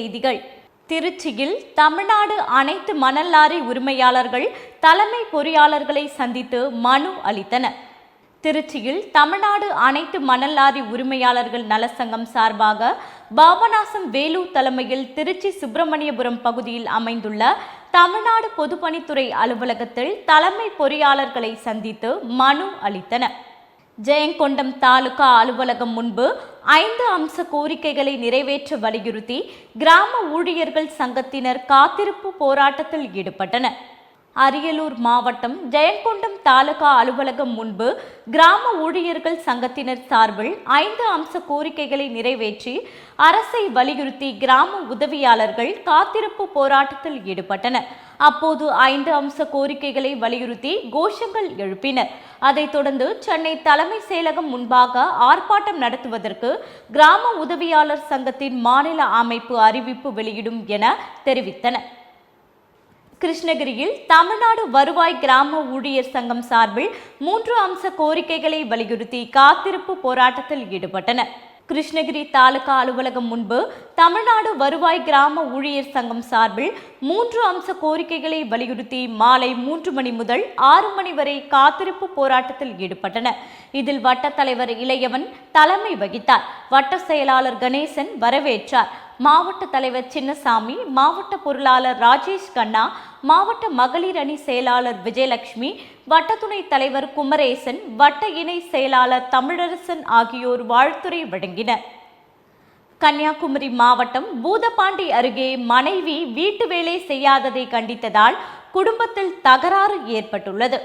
செய்திகள். திருச்சியில் தமிழ்நாடு அனைத்து மணல் லாரி உரிமையாளர்கள் தலைமை பொறியாளர்களை சந்தித்து மனு அளித்தனர். திருச்சியில் தமிழ்நாடு அனைத்து மணல் லாரி உரிமையாளர்கள் நலசங்கம் சார்பாக பாபநாசம் வேலு தலைமையில் திருச்சி சுப்பிரமணியபுரம் பகுதியில் அமைந்துள்ள தமிழ்நாடு பொதுப்பணித்துறை அலுவலகத்தில் தலைமை பொறியாளர்களை சந்தித்து மனு அளித்தனர். ஜெயங்கொண்டம் தாலுகா அலுவலகம் முன்பு ஐந்து அம்ச கோரிக்கைகளை நிறைவேற்ற வலியுறுத்தி கிராம ஊழியர்கள் சங்கத்தினர் காத்திருப்பு போராட்டத்தில் ஈடுபட்டனர். அரியலூர் மாவட்டம் ஜெயங்கொண்டம் தாலுகா அலுவலகம் முன்பு கிராம ஊழியர்கள் சங்கத்தினர் சார்பில் ஐந்து அம்ச கோரிக்கைகளை நிறைவேற்றி அரசை வலியுறுத்தி கிராம உதவியாளர்கள் காத்திருப்பு போராட்டத்தில் ஈடுபட்டனர். அப்போது ஐந்து அம்ச கோரிக்கைகளை வலியுறுத்தி கோஷங்கள் எழுப்பினர். அதைத் தொடர்ந்து சென்னை தலைமை செயலகம் முன்பாக ஆர்ப்பாட்டம் நடத்துவதற்கு கிராம உதவியாளர் சங்கத்தின் மாநில அமைப்பு அறிவிப்பு வெளியிடும் என தெரிவித்தனர். கிருஷ்ணகிரியில் தமிழ்நாடு வருவாய் கிராம ஊழியர் சங்கம் சார்பில் மூன்று அம்ச கோரிக்கைகளை வலியுறுத்தி காத்திருப்பு போராட்டத்தில் ஈடுபட்டனர். கிருஷ்ணகிரி தாலுகா அலுவலகம் முன்பு தமிழ்நாடு வருவாய் கிராம ஊழியர் சங்கம் சார்பில் மூன்று அம்ச கோரிக்கைகளை வலியுறுத்தி மாலை மூன்று மணி முதல் ஆறு மணி வரை காத்திருப்பு போராட்டத்தில் ஈடுபட்டனர். இதில் வட்ட தலைவர் இளையவன் தலைமை வகித்தார். வட்ட செயலாளர் கணேசன் வரவேற்றார். மாவட்ட தலைவர் சின்னசாமி மாவட்ட பொருளாளர் ராஜேஷ் கண்ணா மாவட்ட மகளிர் அணி செயலாளர் விஜயலட்சுமி வட்ட துணைத் தலைவர் குமரேசன் வட்ட இணை செயலாளர் தமிழரசன் ஆகியோர் வாழ்த்துரை வழங்கினர். கன்னியாகுமரி மாவட்டம் பூதப்பாண்டி அருகே மனைவி வீட்டு வேலை செய்யாததை கண்டித்ததால் குடும்பத்தில் தகராறு ஏற்பட்டுள்ளது.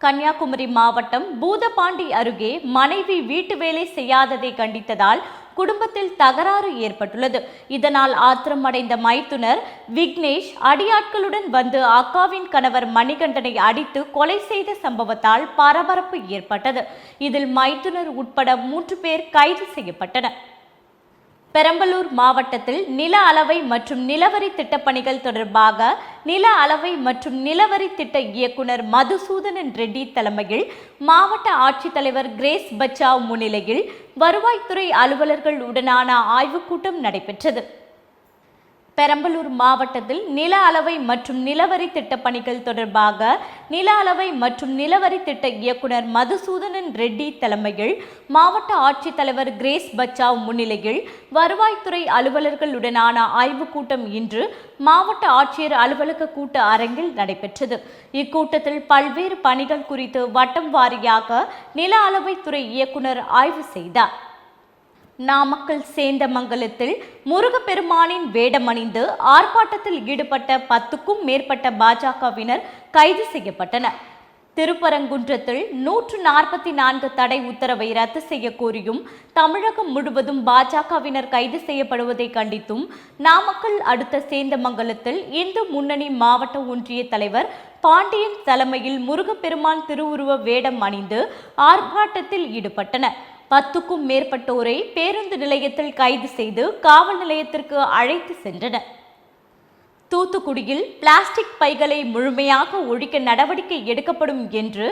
கன்னியாகுமரி மாவட்டம் பூதப்பாண்டி அருகே மனைவி வீட்டு வேலை செய்யாததை கண்டித்ததால் குடும்பத்தில் தகராறு ஏற்பட்டுள்ளது. இதனால் ஆத்திரம் அடைந்த மைத்துனர் விக்னேஷ் அடியாட்களுடன் வந்து அக்காவின் கணவர் மணிகண்டனை அடித்து கொலை செய்த சம்பவத்தால் பரபரப்பு ஏற்பட்டது. இதில் மைத்துனர் உட்பட மூன்று பேர் கைது செய்யப்பட்டனர். பெரம்பலூர் மாவட்டத்தில் நில அளவை மற்றும் நிலவரி திட்டப்பணிகள் தொடர்பாக நில அளவை மற்றும் நிலவரி திட்ட இயக்குனர் மதுசூதனன் ரெட்டி தலைமையில் மாவட்ட ஆட்சித்தலைவர் கிரேஸ் பச்சாவ் முன்னிலையில் வருவாய்த்துறை அலுவலர்கள் உடனான ஆய்வுக் கூட்டம் நடைபெற்றது. பெரம்பலூர் மாவட்டத்தில் நில அளவை மற்றும் நிலவரி திட்டப்பணிகள் தொடர்பாக நில அளவை மற்றும் நிலவரி திட்ட இயக்குனர் மதுசூதனன் ரெட்டி தலைமையில் மாவட்ட ஆட்சித்தலைவர் கிரேஸ் பச்சாவ் முன்னிலையில் வருவாய்த்துறை அலுவலர்களுடனான ஆய்வுக் கூட்டம் இன்று மாவட்ட ஆட்சியர் அலுவலக கூட்ட அரங்கில் நடைபெற்றது. இக்கூட்டத்தில் பல்வேறு பணிகள் குறித்து வட்டம் வாரியாக நில அளவைத்துறை இயக்குனர் ஆய்வு செய்தார். நாமக்கல் சேந்தமங்கலத்தில் முருகப்பெருமானின் வேடமணிந்து ஆர்ப்பாட்டத்தில் ஈடுபட்ட பத்துக்கும் மேற்பட்ட பாஜகவினர் கைது செய்யப்பட்டனர். திருப்பரங்குன்றத்தில் நூற்று நாற்பத்தி நான்கு தடை உத்தரவை ரத்து செய்ய கோரியும் தமிழகம் முழுவதும் பாஜகவினர் கைது செய்யப்படுவதை கண்டித்தும் நாமக்கல் அடுத்த சேந்தமங்கலத்தில் இந்து முன்னணி மாவட்ட ஒன்றிய தலைவர் பாண்டியன் தலைமையில் முருகப்பெருமான் திருவுருவ வேடம் அணிந்து ஆர்ப்பாட்டத்தில் ஈடுபட்டனர். பத்துக்கும் மேற்பட்டோரை பேருந்து நிலையத்தில் கைது செய்து காவல் நிலையத்திற்கு அழைத்து சென்றனர். தூத்துக்குடியில் பிளாஸ்டிக் பைகளை முழுமையாக ஒழிக்க நடவடிக்கை எடுக்கப்படும் என்று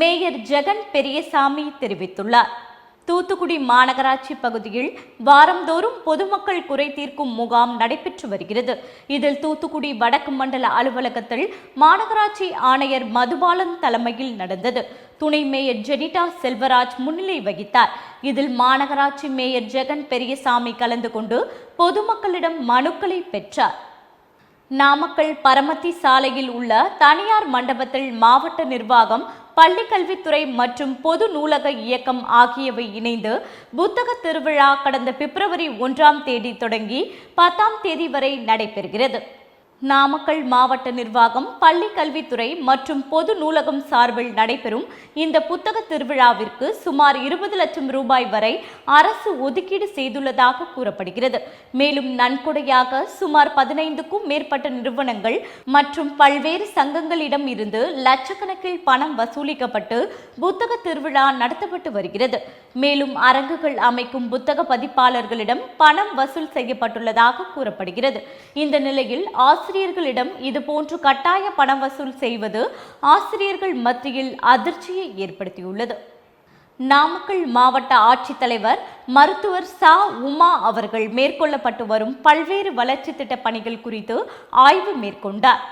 மேயர் ஜெகன் பெரியசாமி தெரிவித்துள்ளார். தூத்துக்குடி மாநகராட்சி பகுதியில் வாரந்தோறும் பொதுமக்கள் குறை தீர்க்கும் முகாம் நடைபெற்று வருகிறது. இதில் தூத்துக்குடி வடக்கு மண்டல அலுவலகத்தில் மாநகராட்சி ஆணையர் மதுபாலன் தலைமையில் நடந்தது. துணை மேயர் ஜெனிடா செல்வராஜ் முன்னிலை வகித்தார். இதில் மாநகராட்சி மேயர் ஜெகன் பெரியசாமி கலந்து கொண்டு பொதுமக்களிடம் மனுக்களை பெற்றார். நாமக்கல் பரமத்தி சாலையில் உள்ள தனியார் மண்டபத்தில் மாவட்ட நிர்வாகம் பள்ளி கல்வித்துறை மற்றும் பொது நூலக இயக்கம் ஆகியவை இணைந்து புத்தக திருவிழா கடந்த பிப்ரவரி ஒன்றாம் தேதி தொடங்கி பத்தாம் தேதி வரை நடைபெறுகிறது. நாமக்கல் மாவட்ட நிர்வாகம் பள்ளி கல்வித்துறை மற்றும் பொது நூலகம் சார்பில் நடைபெறும் இந்த புத்தக திருவிழாவிற்கு சுமார் இருபது லட்சம் ரூபாய் வரை அரசு ஒதுக்கீடு செய்துள்ளதாக கூறப்படுகிறது. மேலும் நன்கொடையாக சுமார் பதினைந்துக்கும் மேற்பட்ட நிறுவனங்கள் மற்றும் பல்வேறு சங்கங்களிடம் இருந்து லட்சக்கணக்கில் பணம் வசூலிக்கப்பட்டு புத்தக திருவிழா நடத்தப்பட்டு வருகிறது. மேலும் அரங்குகள் அமைக்கும் புத்தக பதிப்பாளர்களிடம் பணம் வசூல் செய்யப்பட்டுள்ளதாக கூறப்படுகிறது. இந்த நிலையில் ஆசிரியர்களிடம் இதுபோன்று கட்டாய பணம் வசூல் செய்வது ஆசிரியர்கள் மத்தியில் அதிர்ச்சியை ஏற்படுத்தியுள்ளது. நாமக்கல் மாவட்ட ஆட்சித்தலைவர் மருத்துவர் சா. உமா அவர்கள் மேற்கொள்ளப்பட்டு வரும் பல்வேறு வளர்ச்சி திட்ட பணிகள் குறித்து ஆய்வு மேற்கொண்டார்.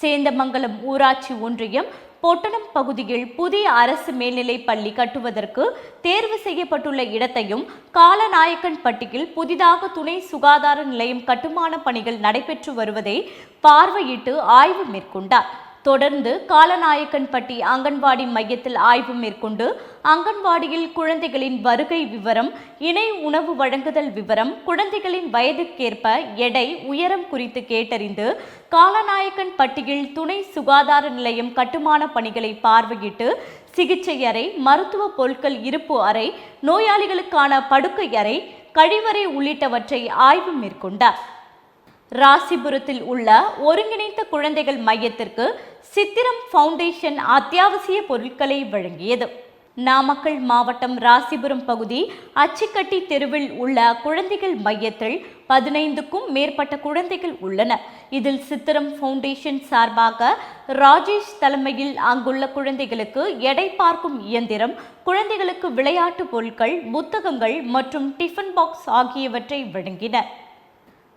சேந்தமங்கலம் ஊராட்சி ஒன்றியம் பொட்டணம் பகுதியில் புதிய அரசு மேல்நிலைப் பள்ளி கட்டுவதற்கு தேர்வு செய்யப்பட்டுள்ள இடத்தையும் காலநாயக்கன் பட்டியில் புதிதாக துணை சுகாதார நிலையம் கட்டுமான பணிகள் நடைபெற்று வருவதை பார்வையிட்டு ஆய்வு மேற்கொண்டார். தொடர்ந்து காலநாயக்கன்பட்டி அங்கன்வாடி மையத்தில் ஆய்வு மேற்கொண்டு அங்கன்வாடியில் குழந்தைகளின் வருகை விவரம் இணை உணவு வழங்குதல் விவரம் குழந்தைகளின் வயதுக்கேற்ப எடை உயரம் குறித்து கேட்டறிந்து காலநாயக்கன் பட்டியில் துணை சுகாதார நிலையம் கட்டுமான பணிகளை பார்வையிட்டு சிகிச்சை அறை மருத்துவ பொருட்கள் இருப்பு அறை நோயாளிகளுக்கான படுக்கை அறை கழிவறை உள்ளிட்டவற்றை ஆய்வு மேற்கொண்டார். ராசிபுரத்தில் உள்ள ஒருங்கிணைந்த குழந்தைகள் மையத்திற்கு சித்திரம் ஃபவுண்டேஷன் அத்தியாவசிய பொருட்களை வழங்கியது. நாமக்கல் மாவட்டம் ராசிபுரம் பகுதி அச்சிக்கட்டி தெருவில் உள்ள குழந்தைகள் மையத்தில் பதினைந்துக்கும் மேற்பட்ட குழந்தைகள் உள்ளன. இதில் சித்திரம் ஃபவுண்டேஷன் சார்பாக ராஜேஷ் தலைமையில் அங்குள்ள குழந்தைகளுக்கு எடை பார்க்கும் இயந்திரம் குழந்தைகளுக்கு விளையாட்டு பொருட்கள் புத்தகங்கள் மற்றும் டிஃபன் பாக்ஸ் ஆகியவற்றை வழங்கினர்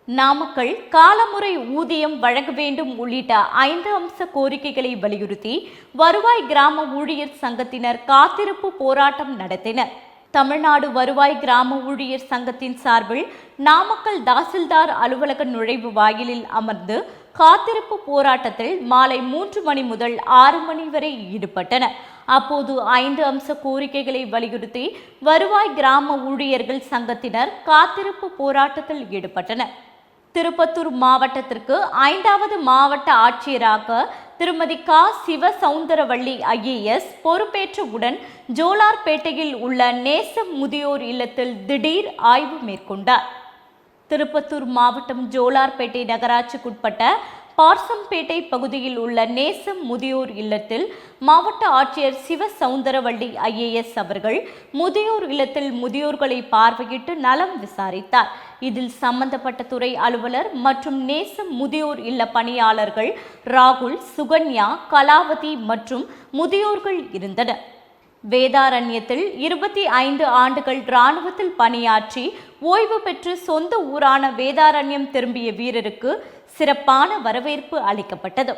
நாமக்கல் காலமுறை ஊதியம் வழங்க வேண்டும் உள்ளிட்ட ஐந்து அம்ச கோரிக்கைகளை வலியுறுத்தி வருவாய் கிராம ஊழியர் சங்கத்தினர் காத்திருப்பு போராட்டம் நடத்தினர். தமிழ்நாடு வருவாய் கிராம ஊழியர் சங்கத்தின் சார்பில் நாமக்கல் தாசில்தார் அலுவலக நுழைவு வாயிலில் அமர்ந்து காத்திருப்பு போராட்டத்தில் மாலை மூன்று மணி முதல் ஆறு மணி வரை ஈடுபட்டனர் அப்போது ஐந்து அம்ச கோரிக்கைகளை வலியுறுத்தி வருவாய் கிராம ஊழியர்கள் சங்கத்தினர் காத்திருப்பு போராட்டத்தில் ஈடுபட்டனர். திருப்பத்தூர் மாவட்டத்திற்கு ஐந்தாவது மாவட்ட ஆட்சியராக திருமதி கா. சிவ சவுந்தரவள்ளி ஐஏஎஸ் பொறுப்பேற்றவுடன் ஜோலார்பேட்டையில் உள்ள நேசம் முதியோர் இல்லத்தில் திடீர் ஆய்வு மேற்கொண்டார். திருப்பத்தூர் மாவட்டம் ஜோலார்பேட்டை நகராட்சிக்குட்பட்ட பார்சம்பேட்டை பகுதியில் உள்ள நேசம் முதியோர் இல்லத்தில் மாவட்ட ஆட்சியர் சிவ சவுந்தரவள்ளி ஐஏஎஸ் அவர்கள் முதியோர் இல்லத்தில் முதியோர்களை பார்வையிட்டு நலம் விசாரித்தார். இதில் சம்பந்தப்பட்ட துறை அலுவலர் மற்றும் நேசம் முதியோர் இல்ல பணியாளர்கள் ராகுல் சுகன்யா கலாவதி மற்றும் முதியோர்கள் இருந்தனர். வேதாரண்யத்தில் இருபத்தி ஐந்து ஆண்டுகள் இராணுவத்தில் பணியாற்றி ஓய்வு பெற்று சொந்த ஊரான வேதாரண்யம் திரும்பிய வீரருக்கு சிறப்பான வரவேற்பு அளிக்கப்பட்டது.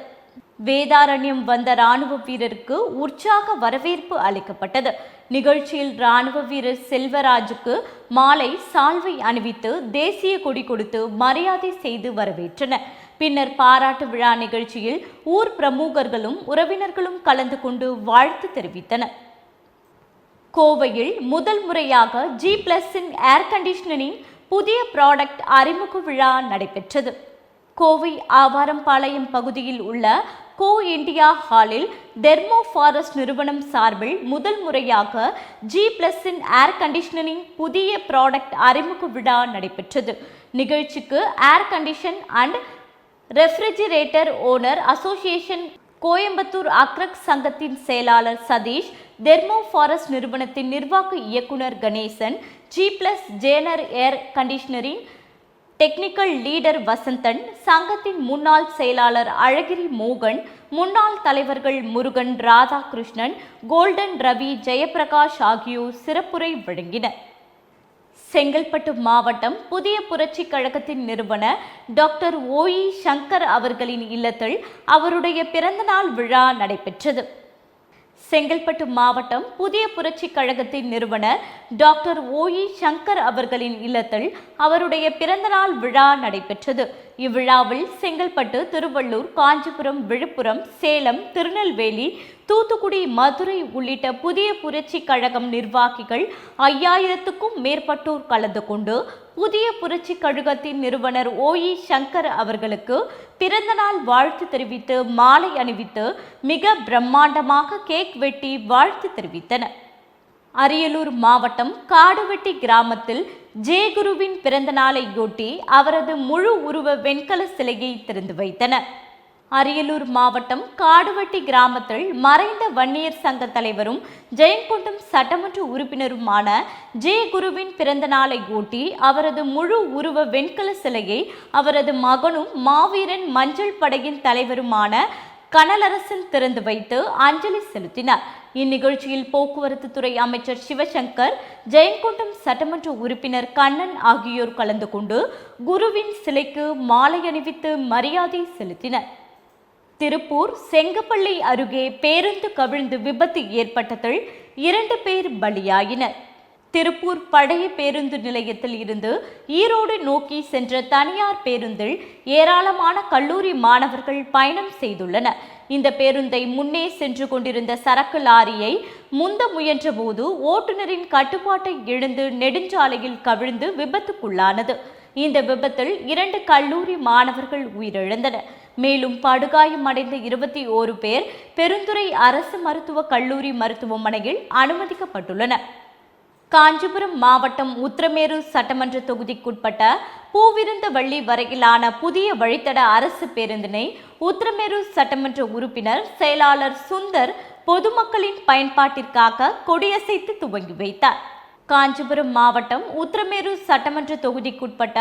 வேதாரண்யம் வந்த ராணுவ வீரருக்கு உற்சாக வரவேற்பு அளிக்கப்பட்டது. நிகழ்ச்சியில் ராணுவ வீரர் செல்வராஜுக்கு மாலை சால்வை அணிவித்து தேசிய கொடி கொடுத்து மரியாதை செய்து வரவேற்றனர். பின்னர் பாராட்டு விழா நிகழ்ச்சியில் ஊர் பிரமுகர்களும் உறவினர்களும் கலந்து கொண்டு வாழ்த்து தெரிவித்தனர். கோவையில் முதல் முறையாக ஜி பிளஸின் ஏர் கண்டிஷனரின் புதிய ப்ராடக்ட் அறிமுக விழா நடைபெற்றது. கோவை ஆவாரம்பாளையம் பகுதியில் உள்ள கோ இந்தியா ஹாலில் தெர்மோ ஃபாரஸ்ட் நிறுவனம் சார்பில் முதல் முறையாக ஜி பிளஸின் ஏர் கண்டிஷனரின் புதிய ப்ராடக்ட் அறிமுக விழா நடைபெற்றது. நிகழ்ச்சிக்கு air condition and refrigerator owner association Coimbatore அக்ரக் சங்கத்தின் செயலாளர் சதீஷ் தெர்மோ ஃபாரஸ்ட் நிறுவனத்தின் நிர்வாக இயக்குனர் கணேசன் ஜி பிளஸ் ஜேனர் ஏர் கண்டிஷனரின் டெக்னிக்கல் லீடர் வசந்தன் சங்கத்தின் முன்னாள் செயலாளர் அழகிரி மோகன் முன்னாள் தலைவர்கள் முருகன் ராதாகிருஷ்ணன் கோல்டன் ரவி ஜெயபிரகாஷ் ஆகியோர் சிறப்புரை வழங்கினர். செங்கல்பட்டு மாவட்டம் புதிய புரட்சி கழகத்தின் நிறுவனர் டாக்டர் ஓஇ சங்கர் அவர்களின் இல்லத்தில் அவருடைய பிறந்தநாள் விழா நடைபெற்றது. செங்கல்பட்டு மாவட்டம் புதிய புரட்சி கழகத்தின் நிறுவனர் டாக்டர் ஓஇ சங்கர் அவர்களின் இல்லத்தில் அவருடைய பிறந்தநாள் விழா நடைபெற்றது. இவ்விழாவில் செங்கல்பட்டு திருவள்ளூர் காஞ்சிபுரம் விழுப்புரம் சேலம் திருநெல்வேலி தூத்துக்குடி மதுரை உள்ளிட்ட புதிய புரட்சி கழகம் நிர்வாகிகள் ஐயாயிரத்துக்கும் மேற்பட்டோர் கலந்து கொண்டு புதிய புரட்சி கழகத்தின் நிறுவனர் ஓஇ சங்கர் அவர்களுக்கு பிறந்தநாள் வாழ்த்து தெரிவித்து மாலை அணிவித்து மிக பிரம்மாண்டமாக கேக் வெட்டி வாழ்த்து தெரிவித்தனர். அரியலூர் மாவட்டம் காடுவெட்டி கிராமத்தில் ஜெயகுருவின் பிறந்த நாளையொட்டி அவரது முழு உருவ வெண்கல சிலையை திறந்து வைத்தனர். அரியலூர் மாவட்டம் காடுவட்டி கிராமத்தில் மறைந்த வன்னியர் சங்க தலைவரும் ஜெயங்கொண்டம் சட்டமன்ற உறுப்பினருமான ஜே குருவின் பிறந்த நாளை ஒட்டி அவரது முழு உருவ வெண்கல சிலையை அவரது மகனும் மாவீரன் மஞ்சள் படையின் தலைவருமான கனலரசன் திறந்து வைத்து அஞ்சலி செலுத்தினார். இந்நிகழ்ச்சியில் போக்குவரத்து துறை அமைச்சர் சிவசங்கர் ஜெயங்கொண்டம் சட்டமன்ற உறுப்பினர் கண்ணன் ஆகியோர் கலந்து கொண்டு குருவின் சிலைக்கு மாலை அணிவித்து மரியாதை செலுத்தினர். திருப்பூர் செங்கப்பள்ளி அருகே பேருந்து கவிழ்ந்து விபத்து ஏற்பட்டதில் இரண்டு பேர் பலியாயினர். திருப்பூர் பழைய பேருந்து நிலையத்தில் இருந்து ஈரோடு நோக்கி சென்ற தனியார் பேருந்தில் ஏராளமான கல்லூரி மாணவர்கள் பயணம் செய்துள்ளனர். இந்த பேருந்தை முன்னே சென்று கொண்டிருந்த சரக்கு லாரியை முந்த முயன்றபோது ஓட்டுநரின் கட்டுப்பாட்டை இழந்து நெடுஞ்சாலையில் கவிழ்ந்து விபத்துக்குள்ளானது. இந்த விபத்தில் இரண்டு கல்லூரி மாணவர்கள் உயிரிழந்தனர். மேலும் படுகாயமடைந்த இருபத்தி ஓரு பேர் பெருந்துறை அரசு மருத்துவக் கல்லூரி மருத்துவமனையில் அனுமதிக்கப்பட்டுள்ளனர். காஞ்சிபுரம் மாவட்டம் உத்திரமேரு சட்டமன்ற தொகுதிக்குட்பட்ட பூவிருந்தவள்ளி வரையிலான புதிய வழித்தட அரசு பேருந்தினை உத்திரமேரு சட்டமன்ற உறுப்பினர் செயலாளர் சுந்தர் பொதுமக்களின் பயன்பாட்டிற்காக கொடியசைத்து துவங்கி வைத்தார். காஞ்சிபுரம் மாவட்டம் உத்திரமேரு சட்டமன்ற தொகுதிக்குட்பட்ட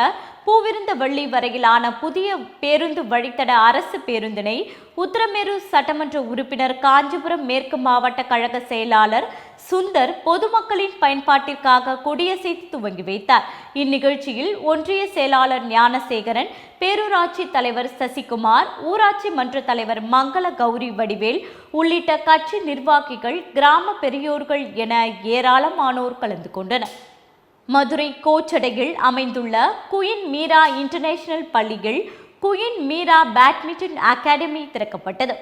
பூவிருந்தவள்ளி வரையிலான புதிய பேருந்து வழித்தட அரசு பேருந்தினை உத்தரமேரு சட்டமன்ற உறுப்பினர் காஞ்சிபுரம் மேற்கு மாவட்ட கழக செயலாளர் சுந்தர் பொதுமக்களின் பயன்பாட்டிற்காக கொடியசைத்து துவங்கி வைத்தார். இந்நிகழ்ச்சியில் ஒன்றிய செயலாளர் ஞானசேகரன் பேரூராட்சி தலைவர் சசிகுமார் ஊராட்சி மன்ற தலைவர் மங்கள கௌரி வடிவேல் உள்ளிட்ட கட்சி நிர்வாகிகள் கிராம பெரியோர்கள் என ஏராளமானோர் கலந்து கொண்டனர். மதுரை கோச்சடையில் அமைந்துள்ள குயின் மீரா இன்டர்நேஷனல் பள்ளியில் குயின் மீரா பேட்மிண்டன் அகாடமி திறக்கப்பட்டது.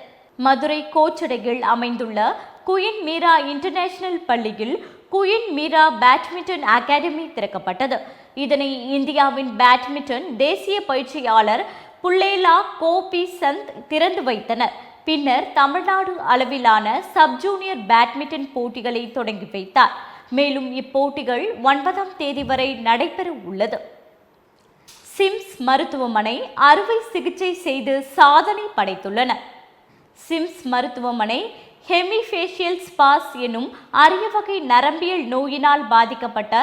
மதுரை கோச்சடையில் அமைந்துள்ள குயின் மீரா இன்டர்நேஷனல் பள்ளியில் குயின் மீரா பேட்மிண்டன் அகாடமி திறக்கப்பட்டது. இதனை இந்தியாவின் பேட்மிண்டன் தேசிய பயிற்சியாளர் புள்ளேலா கோபி சந்த் திறந்து வைத்தனர். பின்னர் தமிழ்நாடு அளவிலான சப் ஜூனியர் பேட்மிண்டன் போட்டிகளை தொடங்கி வைத்தார். மேலும் இப்போட்டிகள் ஒன்பதாம் தேதி வரை நடைபெற உள்ளது. சிம்ஸ் மருத்துவமனை அறுவை சிகிச்சை செய்து சாதனை படைத்துள்ளன. சிம்ஸ் மருத்துவமனை ஹெமிஃபேஷியல் ஸ்பாஸ் எனும் அரிய வகை நரம்பியல் நோயினால் பாதிக்கப்பட்ட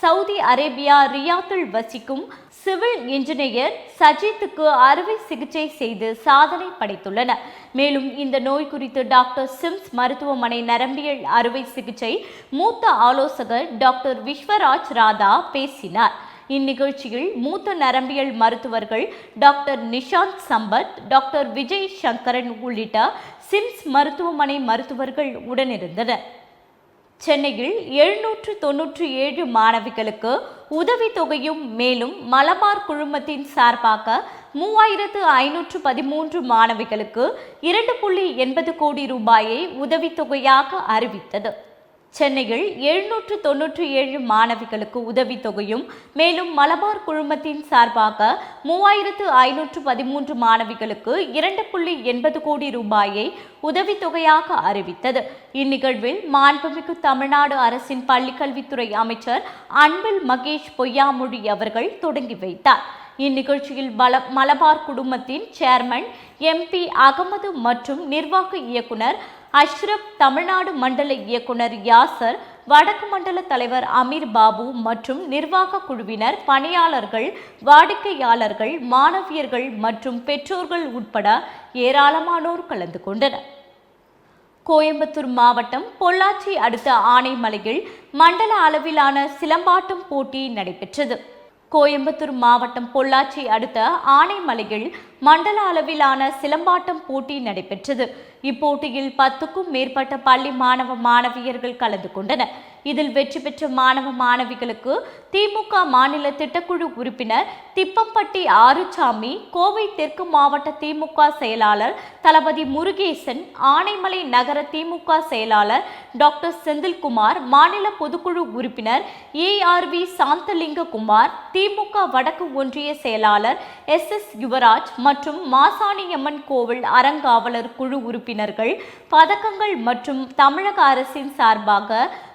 சவுதி அரேபியா ரியாத்தில் வசிக்கும் சிவில் இன்ஜினியர் சஜித்துக்கு அறுவை சிகிச்சை செய்து சாதனை படைத்துள்ளனர் மேலும் இந்த நோய் குறித்து டாக்டர் சிம்ஸ் மருத்துவமனை நரம்பியல் அறுவை சிகிச்சை மூத்த ஆலோசகர் டாக்டர் விஸ்வராஜ் ராதா பேசினார். இந்நிகழ்ச்சியில் மூத்த நரம்பியல் மருத்துவர்கள் டாக்டர் நிஷாந்த் சம்பத் டாக்டர் விஜய் சங்கரன் உள்ளிட்ட சிம்ஸ் மருத்துவமனை மருத்துவர்கள் உடனிருந்தனர். சென்னையில் எழுநூற்று தொன்னூற்றி ஏழு மாணவிகளுக்கு உதவித்தொகையும் மேலும் மலபார் குழுமத்தின் சார்பாக மூவாயிரத்து ஐநூற்று பதிமூன்று மாணவிகளுக்கு இரண்டு புள்ளி எண்பது கோடி ரூபாயை உதவித்தொகையாக அறிவித்தது. சென்னையில் எழுநூற்று தொன்னூற்றி ஏழு மாணவிகளுக்கு உதவித்தொகையும் மேலும் மலபார் குழுமத்தின் சார்பாக மூவாயிரத்து ஐநூற்று பதிமூன்று மாணவிகளுக்கு இரண்டு புள்ளி எண்பது கோடி ரூபாயை உதவித்தொகையாக அறிவித்தது. இந்நிகழ்வில் மாண்புமிகு தமிழ்நாடு அரசின் பள்ளிக்கல்வித்துறை அமைச்சர் அன்பில் மகேஷ் பொய்யாமொழி அவர்கள் தொடங்கி வைத்தார். இந்நிகழ்ச்சியில் பல மலபார் குடும்பத்தின் சேர்மன் எம்பி அகமது மற்றும் நிர்வாக இயக்குனர் அஷ்ரப் தமிழ்நாடு மண்டல இயக்குனர் யாசர் வடக்கு மண்டல தலைவர் அமீர் பாபு மற்றும் நிர்வாக குழுவினர் பணியாளர்கள் வாடிக்கையாளர்கள் மாணவியர்கள் மற்றும் பெற்றோர்கள் உட்பட ஏராளமானோர் கலந்து கொண்டனர். கோயம்புத்தூர் மாவட்டம் பொள்ளாச்சி அடுத்த ஆனைமலையில் மண்டல அளவிலான சிலம்பாட்டம் போட்டி நடைபெற்றது. கோயம்புத்தூர் மாவட்டம் பொள்ளாச்சி அடுத்த ஆனைமலையில் மண்டல அளவிலான சிலம்பாட்டம் போட்டி நடைபெற்றது. இப்போட்டியில் பத்துக்கும் மேற்பட்ட பள்ளி மாணவ மாணவியர்கள் கலந்து கொண்டனர். இதில் வெற்றி பெற்ற மாணவ மாணவிகளுக்கு திமுக மாநில திட்டக்குழு உறுப்பினர் திப்பம்பட்டி ஆறுசாமி கோவை தெற்கு மாவட்ட திமுக செயலாளர் தளபதி முருகேசன் ஆனைமலை நகர திமுக செயலாளர் டாக்டர் செந்தில்குமார் மாநில பொதுக்குழு உறுப்பினர் ஏஆர்வி சாந்தலிங்ககுமார் திமுக வடக்கு ஒன்றிய செயலாளர் எஸ் எஸ் யுவராஜ் மற்றும் மாசாணியம்மன் கோவில் அறங்காவலர் குழு உறுப்பினர்கள் பதக்கங்கள் மற்றும் தமிழக அரசின் சார்பாக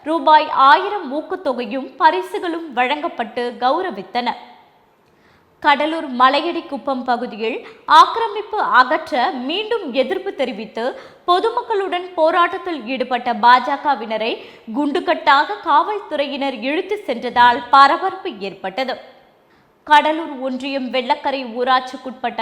ரூபாய் ஆயிரம் ஊக்கத்தொகையும் பரிசுகளும் வழங்கப்பட்டு கௌரவித்தன. கடலூர் மலையடி குப்பம் பகுதியில் ஆக்கிரமிப்பு அகற்ற மீண்டும் எதிர்ப்பு தெரிவித்து பொதுமக்களுடன் போராட்டத்தில் ஈடுபட்ட பாஜகவினரை குண்டுகட்டாக காவல்துறையினர் இழுத்து சென்றதால் பரபரப்பு ஏற்பட்டது. கடலூர் ஒன்றியம் வெள்ளக்கரை ஊராட்சிக்குட்பட்ட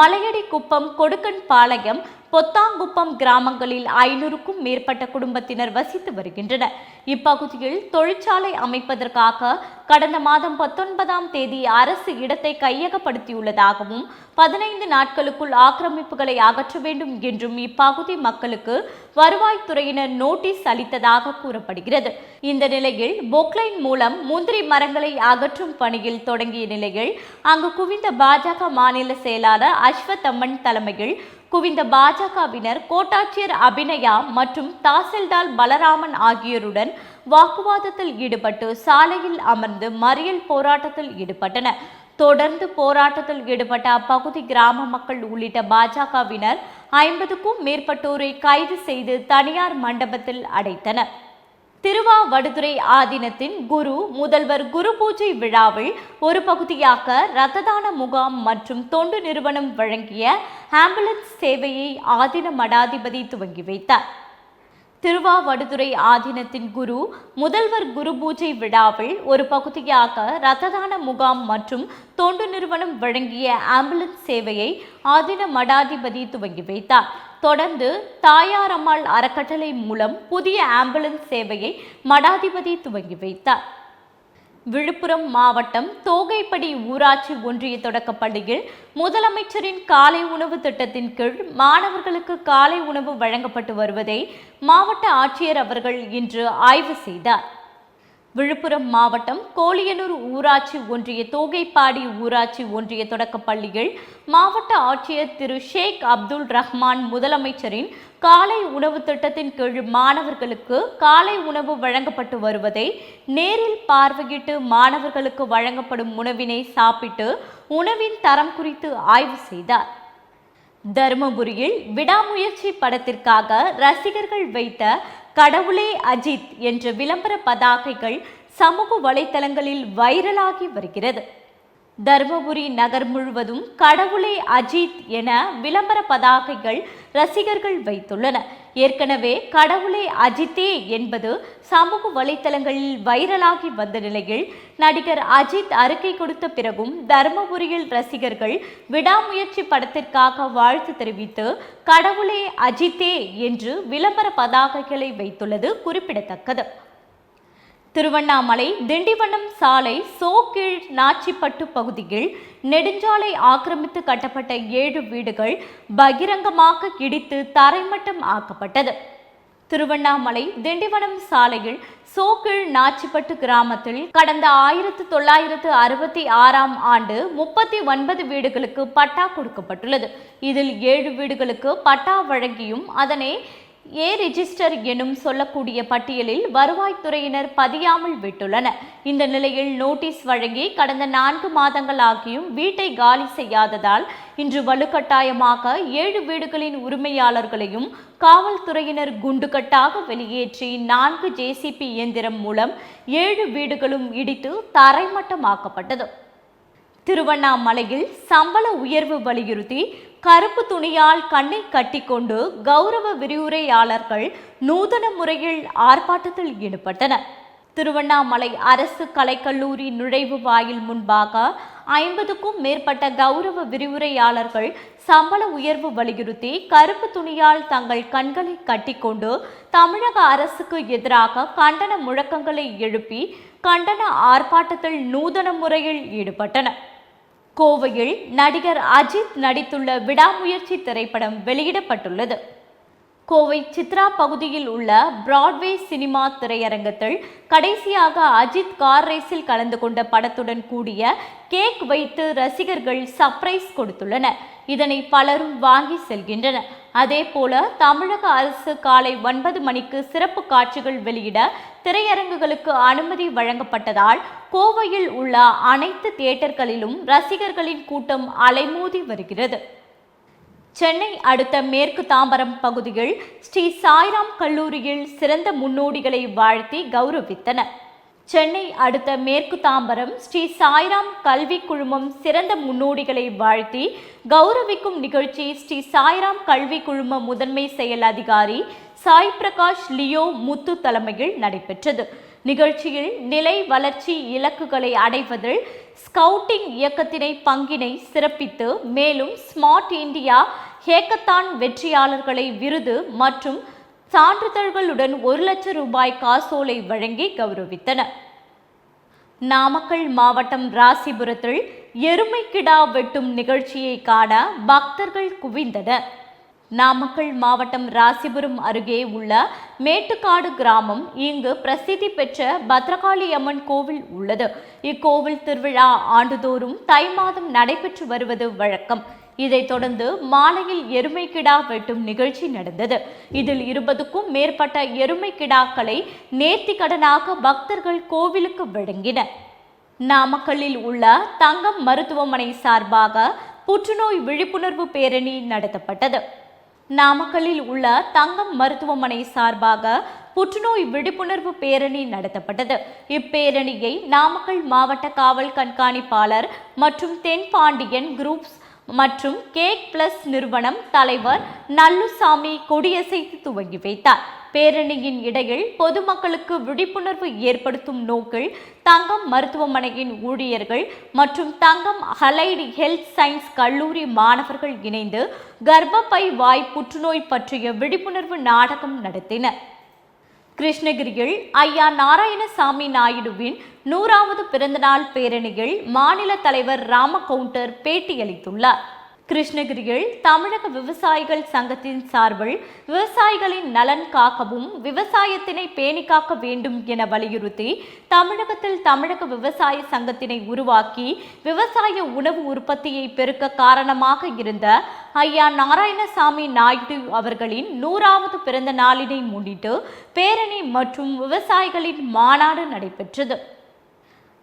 மலையடி குப்பம் கொடுக்கன் பாளையம் பொத்தாங்குப்பம் கிராமங்களில் ஐநூறுக்கும் மேற்பட்ட குடும்பத்தினர் வசித்து வருகின்றனர். இப்பகுதியில் தொழிற்சாலை அமைப்பதற்காக கடந்த மாதம் பத்தொன்பதாம் தேதி அரசு இடத்தை கையகப்படுத்தியுள்ளதாகவும் பதினைந்து நாட்களுக்குள் ஆக்கிரமிப்புகளை அகற்ற வேண்டும் என்றும் இப்பகுதி மக்களுக்கு வருவாய்த்துறையினர் நோட்டீஸ் அளித்ததாக கூறப்படுகிறது. இந்த நிலையில் பொக்லைன் மூலம் முந்திரி மரங்களை அகற்றும் பணியில் தொடங்கிய நிலையில் அங்கு குவிந்த பாஜக மாநில செயலாளர் அஸ்வத்தம்மன் தலைமையில் குவிந்த பாஜகவினர் கோட்டாட்சியர் அபிநயா மற்றும் தாசில்தார் பலராமன் ஆகியோருடன் வாக்குவாதத்தில் ஈடுபட்டு சாலையில் அமர்ந்து மறியல் போராட்டத்தில் ஈடுபட்டனர் தொடர்ந்து போராட்டத்தில் ஈடுபட்ட அப்பகுதி கிராம மக்கள் உள்ளிட்ட பாஜகவினர் ஐம்பதுக்கும் மேற்பட்டோரை கைது செய்து தனியார் மண்டபத்தில் அடைத்தனர். திருவாவடுதுறை ஆதீனத்தின் குரு முதல்வர் குரு பூஜை விழாவில் ஒரு பகுதியாக ரத்ததான முகாம் மற்றும் தொண்டு நிறுவனம் வழங்கிய ஆம்புலன்ஸ் சேவையை ஆதீன மடாதிபதி துவங்கி வைத்தார். திருவாவடுதுறை ஆதீனத்தின் குரு முதல்வர் குரு பூஜை விழாவில் ஒரு பகுதியாக ரத்ததான முகாம் மற்றும் தொண்டு நிறுவனம் வழங்கிய ஆம்புலன்ஸ் சேவையை ஆதீன மடாதிபதி துவங்கி வைத்தார். தொடர்ந்து தாயாரம்மாள் அறக்கட்டளை மூலம் புதிய ஆம்புலன்ஸ் சேவையை மடாதிபதி துவங்கி வைத்தார். விழுப்புரம் மாவட்டம் தோகைப்படி ஊராட்சி ஒன்றிய தொடக்கப்பள்ளியில் முதலமைச்சரின் காலை உணவு திட்டத்தின் கீழ் மாணவர்களுக்கு காலை உணவு வழங்கப்பட்டு வருவதை மாவட்ட ஆட்சியர் அவர்கள் இன்று ஆய்வு செய்தார். விழுப்புரம் மாவட்டம் கோலியனூர் ஊராட்சி ஒன்றிய தோகைப்பாடி ஊராட்சி ஒன்றிய தொடக்கப் பள்ளியில் மாவட்ட ஆட்சியர் திரு ஷேக் அப்துல் ரஹ்மான் முதலமைச்சரின் காலை உணவு திட்டத்தின் கீழ் மாணவர்களுக்கு காலை உணவு வழங்கப்பட்டு வருவதை நேரில் பார்வையிட்டு மாணவர்களுக்கு வழங்கப்படும் உணவினை சாப்பிட்டு உணவின் தரம் குறித்து ஆய்வு செய்தார். தருமபுரியில் விடாமுயற்சி படத்திற்காக ரசிகர்கள் வைத்த கடவுளே அஜித் என்ற விளம்பர பதாகைகள் சமூக வலைத்தளங்களில் வைரலாகி வருகிறது. தருமபுரி நகர் முழுவதும் கடவுளே அஜித் என விளம்பர பதாகைகள் ரசிகர்கள் வைத்துள்ளனர் ஏற்கனவே கடவுளே அஜித்தே என்பது சமூக வலைத்தளங்களில் வைரலாகி வந்த நிலையில் நடிகர் அஜித் அறிக்கை கொடுத்த பிறகும் தருமபுரியில் ரசிகர்கள் விடாமுயற்சி படத்திற்காக வாழ்த்து தெரிவித்து கடவுளே அஜித்தே என்று விளம்பர பதாகைகளை வைத்துள்ளது குறிப்பிடத்தக்கது. திருவண்ணாமலை திண்டிவனம் சாலை சோகீழ் நாச்சிப்பட்டு பகுதியில் நெடுஞ்சாலை ஆக்கிரமித்து கட்டப்பட்ட ஏழு வீடுகள் பகிரங்கமாக இடித்து தரைமட்டம் ஆக்கப்பட்டது. திருவண்ணாமலை திண்டிவனம் சாலையில் சோக்கிழ் நாச்சிப்பட்டு கிராமத்தில் கடந்த ஆயிரத்து தொள்ளாயிரத்து அறுபத்தி ஆறாம் ஆண்டு முப்பத்தி ஒன்பது வீடுகளுக்கு பட்டா கொடுக்கப்பட்டுள்ளது. இதில் ஏழு வீடுகளுக்கு பட்டா வழங்கியும் அதனை ஏ ரிஜிஸ்டர் எனும் சொல்லக்கூடிய பட்டியலில் வருவாய்த்துறையினர் பதியாமல் விட்டுள்ளனர். இந்த நிலையில் நோட்டீஸ் வழங்கி கடந்த நான்கு மாதங்கள் ஆகியும் வீட்டை காலி செய்யாததால் இன்று வலுக்கட்டாயமாக ஏழு வீடுகளின் உரிமையாளர்களையும் காவல்துறையினர் குண்டுகட்டாக வெளியேற்றி நான்கு ஜேசிபி இயந்திரம் மூலம் ஏழு வீடுகளும் இடித்து தரைமட்டமாக்கப்பட்டது. திருவண்ணாமலையில் சம்பள உயர்வு வலியுறுத்தி கருப்பு துணியால் கண்ணை கட்டிக்கொண்டு கௌரவ விரிவுரையாளர்கள் நூதன முறையில் ஆர்ப்பாட்டத்தில் ஈடுபட்டனர். திருவண்ணாமலை அரசு கலைக்கல்லூரி நுழைவு வாயில் முன்பாக ஐம்பதுக்கும் மேற்பட்ட கௌரவ விரிவுரையாளர்கள் சம்பள உயர்வு வலியுறுத்தி கருப்பு துணியால் தங்கள் கண்களை கட்டிக்கொண்டு தமிழக அரசுக்கு எதிராக கண்டன முழக்கங்களை எழுப்பி கண்டன ஆர்ப்பாட்டத்தில் நூதன முறையில் ஈடுபட்டனர். கோவையில் நடிகர் அஜித் நடித்துள்ள விடாமுயற்சி திரைப்படம் வெளியிடப்பட்டுள்ளது. கோவை சித்ரா பகுதியில் உள்ள பிராட்வே சினிமா திரையரங்கத்தில் கடைசியாக அஜித் கார் ரேஸில் கலந்து கொண்ட படத்துடன் கூடிய கேக் வைத்து ரசிகர்கள் சர்ப்ரைஸ் கொடுத்துள்ளனர். இதனை பலரும் வாங்கி செல்கின்றனர். அதே போல தமிழக அரசு காலை ஒன்பது மணிக்கு சிறப்பு காட்சிகள் வெளியிட திரையரங்குகளுக்கு அனுமதி வழங்கப்பட்டதால் கோவையில் உள்ள அனைத்து தியேட்டர்களிலும் ரசிகர்களின் கூட்டம் அலைமோதி வருகிறது. சென்னை அடுத்த மேற்கு தாம்பரம் பகுதியில் ஸ்ரீ சாய்ராம் கல்லூரியில் சிறந்த முன்னோடிகளை வாழ்த்தி கௌரவித்தனர். சென்னை அடுத்த மேற்கு தாம்பரம் ஸ்ரீ சாய்ராம் கல்வி குழுமம் சிறந்த முன்னோடிகளை வாழ்த்தி கௌரவிக்கும் நிகழ்ச்சி ஸ்ரீ சாய்ராம் கல்வி குழும முதன்மை செயல் அதிகாரி சாய் பிரகாஷ் லியோ முத்து தலைமையில் நடைபெற்றது. நிகழ்ச்சியில் நிலை வளர்ச்சி இலக்குகளை அடைவதில் ஸ்கவுட்டிங் இயக்கத்தினை பங்கினை சிறப்பித்து மேலும் ஸ்மார்ட் இந்தியா ஹேக்கத்தான் வெற்றியாளர்களை விருது மற்றும் சான்றிதழ்களுடன் ஒரு லட்சம் ரூபாய் காசோலை வழங்கி கௌரவித்தனர் நாமக்கல் மாவட்டம் ராசிபுரத்தில் எருமை கிடா வெட்டும் நிகழ்ச்சியை காண பக்தர்கள் குவிந்தனர் நாமக்கல் மாவட்டம் ராசிபுரம் அருகே உள்ள மேட்டுக்காடு கிராமம் இங்கு பிரசித்தி பெற்ற பத்ரகாளி அம்மன் கோவில் உள்ளது. இக்கோவில் திருவிழா ஆண்டுதோறும் தை மாதம் நடைபெற்று வருவது வழக்கம். இதைத் தொடர்ந்து மாலையில் எருமை கிடா வெட்டும் நிகழ்ச்சி நடந்தது. இதில் இருபதுக்கும் மேற்பட்ட எருமை கிடாக்களை நேர்த்திக்கடனாக பக்தர்கள் கோவிலுக்கு வழங்கினர் நாமக்கல்லில் உள்ள தங்கம் மருத்துவமனை சார்பாக புற்றுநோய் விழிப்புணர்வு பேரணி நடத்தப்பட்டது. நாமக்கல்லில் உள்ள தங்கம் மருத்துவமனை சார்பாக புற்றுநோய் விழிப்புணர்வு பேரணி நடத்தப்பட்டது. இப்பேரணியை நாமக்கல் மாவட்ட காவல் கண்காணிப்பாளர் மற்றும் தென்பாண்டியன் குரூப்ஸ் மற்றும் கேக் பிளஸ் நிறுவனம் தலைவர் நல்லுசாமி கொடியசைத்து துவங்கி வைத்தார். பேரணியின் இடையில் பொதுமக்களுக்கு விழிப்புணர்வு ஏற்படுத்தும் நோக்கில் தங்கம் மருத்துவமனையின் ஊழியர்கள் மற்றும் தங்கம் ஹலைடு ஹெல்த் சயின்ஸ் கல்லூரி மாணவர்கள் இணைந்து கர்ப்பப்பை வாய் புற்றுநோய் பற்றிய விழிப்புணர்வு நாடகம் நடத்தினர். கிருஷ்ணகிரியில் ஐயா நாராயணசாமி நாயுடுவின் நூறாவது பிறந்தநாள் பேரணியில் மாநில தலைவர் ராம கவுண்டர் பேட்டியளித்துள்ளார். கிருஷ்ணகிரியில் தமிழக விவசாயிகள் சங்கத்தின் சார்பில் விவசாயிகளின் நலன் காக்கவும் விவசாயத்தினை பேணி காக்க வேண்டும் என வலியுறுத்தி தமிழகத்தில் தமிழக விவசாய சங்கத்தினை உருவாக்கி விவசாய உணவு உற்பத்தியை பெருக்க காரணமாக இருந்த ஐயா நாராயணசாமி நாயுடு அவர்களின் நூறாவது பிறந்த நாளினை முன்னிட்டு பேரணி மற்றும் விவசாயிகளின் மாநாடு நடைபெற்றது.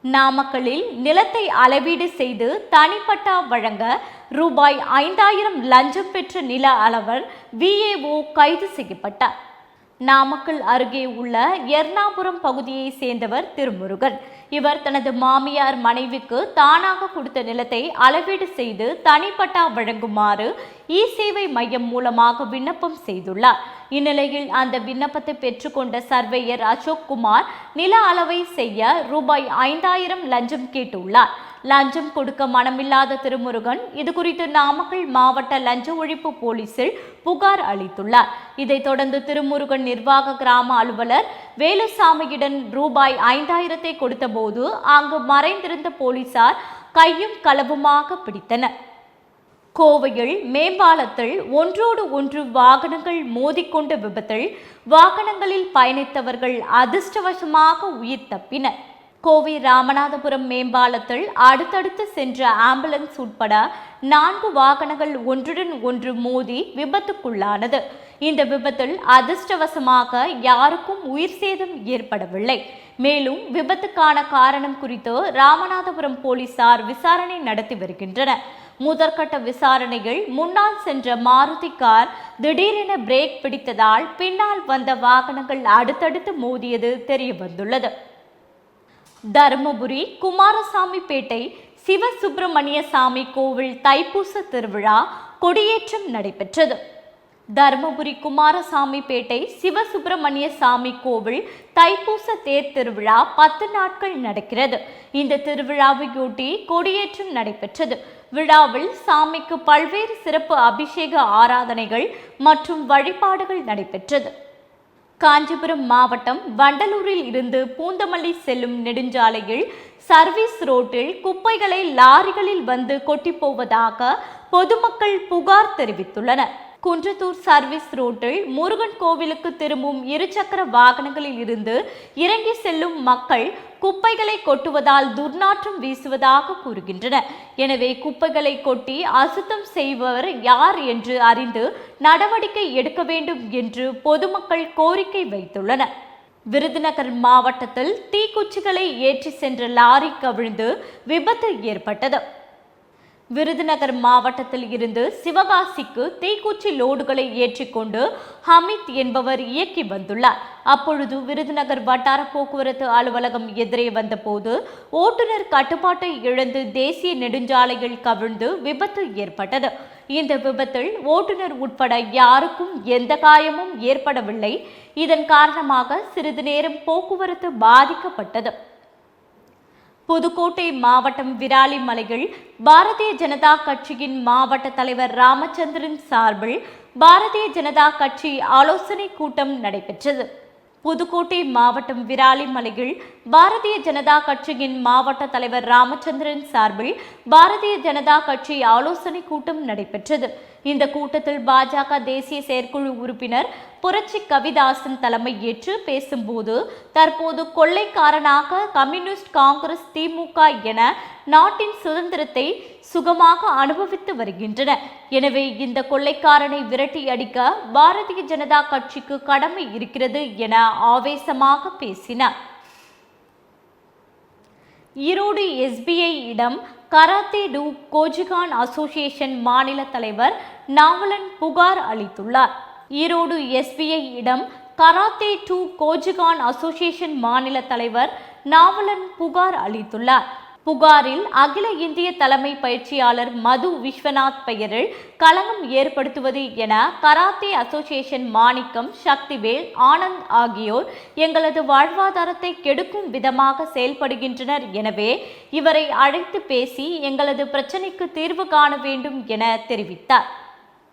நாமக்கலில் நிலத்தை அளவீடு செய்து தனிப்பட்டா வழங்க ரூபாய் ஐந்தாயிரம் லஞ்சம் பெற்ற நில அளவர் விஏஓ கைது செய்யப்பட்டார். நாமக்கல் அருகே உள்ள எர்ணாபுரம் பகுதியை சேர்ந்தவர் திருமுருகன். இவர் தனது மாமியார் மனைவிக்கு தானாக கொடுத்த நிலத்தை அளவீடு செய்து தனிப்பட்டா வழங்குமாறு இ சேவை மையம் மூலமாக விண்ணப்பம் செய்துள்ளார். இந்நிலையில் அந்த விண்ணப்பத்தை பெற்றுக்கொண்ட சர்வேயர் அசோக் குமார் நில அளவை செய்ய ரூபாய் ஐந்தாயிரம் லஞ்சம் கேட்டுள்ளார். லஞ்சம் கொடுக்க மனமில்லாத திருமுருகன் இது குறித்து நாமக்கல் மாவட்ட லஞ்ச ஒழிப்பு போலீசில் புகார் அளித்துள்ளார். இதைத் தொடர்ந்து திருமுருகன் நிர்வாக கிராம அலுவலர் வேலுசாமியிடம் ரூபாய் ஐந்தாயிரத்தை கொடுத்தபோது அங்கு மறைந்திருந்த போலீசார் கையும் களவுமாக பிடித்தனர். கோவையில் மேம்பாலத்தில் ஒன்றோடு ஒன்று வாகனங்கள் மோதிக்கொண்ட விபத்தில் வாகனங்களில் பயணித்தவர்கள் அதிர்ஷ்டவசமாக உயிர் தப்பினர். கோவை ராமநாதபுரம் மேம்பாலத்தில் அடுத்தடுத்து சென்ற ஆம்புலன்ஸ் உட்பட நான்கு வாகனங்கள் ஒன்றுடன் ஒன்று மோதி விபத்துக்குள்ளானது. இந்த விபத்தில் அதிர்ஷ்டவசமாக யாருக்கும் உயிர் சேதம் ஏற்படவில்லை. மேலும் விபத்துக்கான காரணம் குறித்து ராமநாதபுரம் போலீசார் விசாரணை நடத்தி வருகின்றனர். முதற்கட்ட விசாரணையில் முன்னால் சென்ற மாருதி கார் திடீரென பிரேக் பிடித்ததால் பின்னால் வந்த வாகனங்கள் அடுத்தடுத்து மோதியது தெரிய வந்துள்ளது தருமபுரி குமாரசாமிப்பேட்டை சிவசுப்பிரமணிய சாமி கோவில் தைப்பூச திருவிழா கொடியேற்றம் நடைபெற்றது. தருமபுரி குமாரசாமிப்பேட்டை சிவசுப்பிரமணிய சாமி கோவில் தைப்பூச தேர் திருவிழா பத்து நாட்கள் நடக்கிறது. இந்த திருவிழாவையொட்டி கொடியேற்றம் நடைபெற்றது. விழாவில் சாமிக்கு பல்வேறு சிறப்பு அபிஷேக ஆராதனைகள் மற்றும் வழிபாடுகள் நடைபெற்றது. காஞ்சிபுரம் மாவட்டம் வண்டலூரில் இருந்து பூந்தமல்லி செல்லும் நெடுஞ்சாலையில் சர்வீஸ் ரோட்டில் குப்பைகளை லாரிகளில் வந்து கொட்டி போவதாக பொதுமக்கள் புகார் தெரிவித்துள்ளனர். குன்றத்தூர் சர்வீஸ் ரோட்டில் முருகன் கோவிலுக்கு திரும்பும் இருசக்கர வாகனங்களில் இருந்து இறங்கி செல்லும் மக்கள் குப்பைகளை கொட்டுவதால் துர்நாற்றம் வீசுவதாக கூறுகின்றனர் எனவே குப்பைகளை கொட்டி அசுத்தம் செய்பவர் யார் என்று அறிந்து நடவடிக்கை எடுக்க வேண்டும் என்று பொதுமக்கள் கோரிக்கை வைத்துள்ளனர். விருதுநகர் மாவட்டத்தில் தீக்குச்சிகளை ஏற்றி சென்ற லாரி கவிழ்ந்து விபத்து ஏற்பட்டது. விருதுநகர் மாவட்டத்தில் இருந்து சிவகாசிக்கு தீக்குச்சி லோடுகளை ஏற்றிக்கொண்டு ஹமித் என்பவர் இயக்கி வந்துள்ளார். அப்பொழுது விருதுநகர் வட்டார போக்குவரத்து அலுவலகம் எதிரே வந்தபோது ஓட்டுநர் கட்டுப்பாட்டை இழந்து தேசிய நெடுஞ்சாலையில் கவிழ்ந்து விபத்து ஏற்பட்டது. இந்த விபத்தில் ஓட்டுநர் உட்பட யாருக்கும் எந்த காயமும் ஏற்படவில்லை. இதன் காரணமாக சிறிது நேரம் போக்குவரத்து பாதிக்கப்பட்டது. புதுக்கோட்டை மாவட்டம் விராலிமலையில் பாரதிய ஜனதா கட்சியின் மாவட்ட தலைவர் ராமச்சந்திரன் சார்பில் பாரதிய ஜனதா கட்சி ஆலோசனை கூட்டம் நடைபெற்றது. புதுக்கோட்டை மாவட்டம் விராலிமலையில் பாரதிய ஜனதா கட்சியின் மாவட்ட தலைவர் ராமச்சந்திரன் சார்பில் பாரதிய ஜனதா கட்சி ஆலோசனை கூட்டம் நடைபெற்றது. இந்த கூட்டத்தில் பாஜக தேசிய செயற்குழு உறுப்பினர் புரட்சி கவிதாசன் தலைமை ஏற்று பேசும்போது தற்போது கொள்ளைக்காரனாக கம்யூனிஸ்ட் காங்கிரஸ் திமுக என நாட்டின் சுதந்திரத்தை சுகமாக அனுபவித்து வருகின்றன. எனவே இந்த கொள்ளைக்காரனை விரட்டி அடிக்க பாரதிய ஜனதா கட்சிக்கு கடமை இருக்கிறது என ஆவேசமாக பேசினார். ஈரோடு எஸ்பிஐ இடம் கராத்தே டூ கோஜிகான் அசோசியேஷன் மாநில தலைவர் நாவலன் புகார் அளித்துள்ளார். ஈரோடு எஸ்பிஐ இடம் கராத்தே டூ கோஜிகான் அசோசியேஷன் மாநில தலைவர் நாவலன் புகார் அளித்துள்ளார். புகாரில் அகில இந்திய தலைமை பயிற்சியாளர் மது விஸ்வநாத் பெயரில் களங்கம் ஏற்படுத்துவது என கராத்தே அசோசியேஷன் மாணிக்கம் சக்திவேல் ஆனந்த் ஆகியோர் எங்களது வாழ்வாதாரத்தை கெடுக்கும் விதமாக செயல்படுகின்றனர். எனவே இவரை அழைத்து பேசி எங்களது பிரச்சினைக்கு தீர்வு காண வேண்டும் என தெரிவித்தார்.